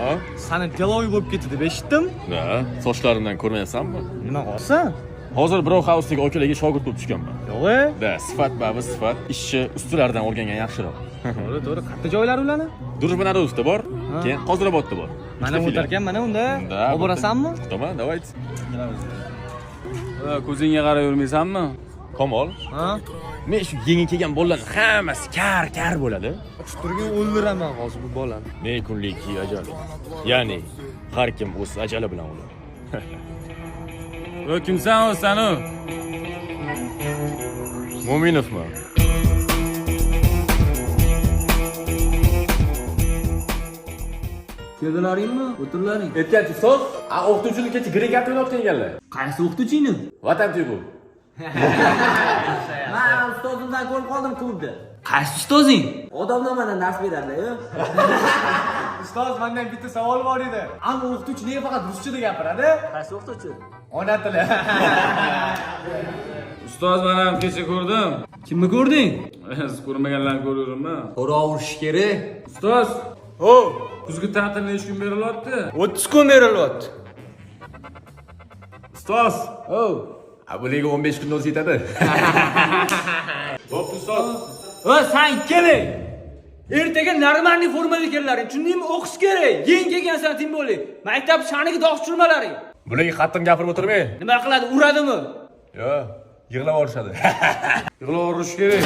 Ha? sani deloy bo'lib ketdi deb eshitdim Da, sochlarimdan ko'rmayapsanmi? nima qilsan Hozir birov hausdagi okalarga shogird bo'lib tushganman. yo'q e Da, sifat babi sifat, ishchi ustilaridan o'rgangan yaxshiroq. to'g'ri to'g'ri qayerda joylari ularni Дружбонародовda bor, Ha. keyin Qoziobodda bor. mana o'tarkan mana unda Da, olib borasanmi To'g'ri, давайте. ko'zingga qarab yurmaysanmi Kamol, ha men shu yangi kelgan bolalarning hammasi kar kar bo'ladi. turgin o'ldiraman hozir bu bolani Ne kunlik ajali. Ya'ni har kim o'z ajali bilan o'ladi. va kimsan o'zsan u Mo'minovman. Keldilaringmi? O'tirlaring. Aytganchi ustoz, a o'qituvchini kecha grek o'ynayotgan ekanlar. Qaysi o'qituvchingni? Vatan bu. Men ustozimdan ko'rib qoldim klubda. Qaysi ustozing? Odamlarga dars beradi-yu. ustoz mendan bitta savol bor edi ammo o'qituvchi nega faqat ruschada gapiradi Qaysi o'qituvchi? ona tili ustoz man ham kecha ko'rdim Kimni ko'rding? siz ko'rmaganlarni ko'ryapman So'ravurish kerak. ustoz o kuzgi ta'til necha kun berilyapti o'ttiz kun berilyapti Ustoz. O. A bularga 15 kun o'zi yetadi. Bo'pti ustoz. Va sen keling. Ertaga normalniy formada kellaring. Tushundingmi? O'qish kerak. Yeng kelgansan tim bo'ling. Maktab shaniga dog' tushirmalaring. Bularga qattiq gapirib o'tirmay. Nima qiladi? Uradimi? Yo, yig'lab olishadi. yig'lab yuborish kerak.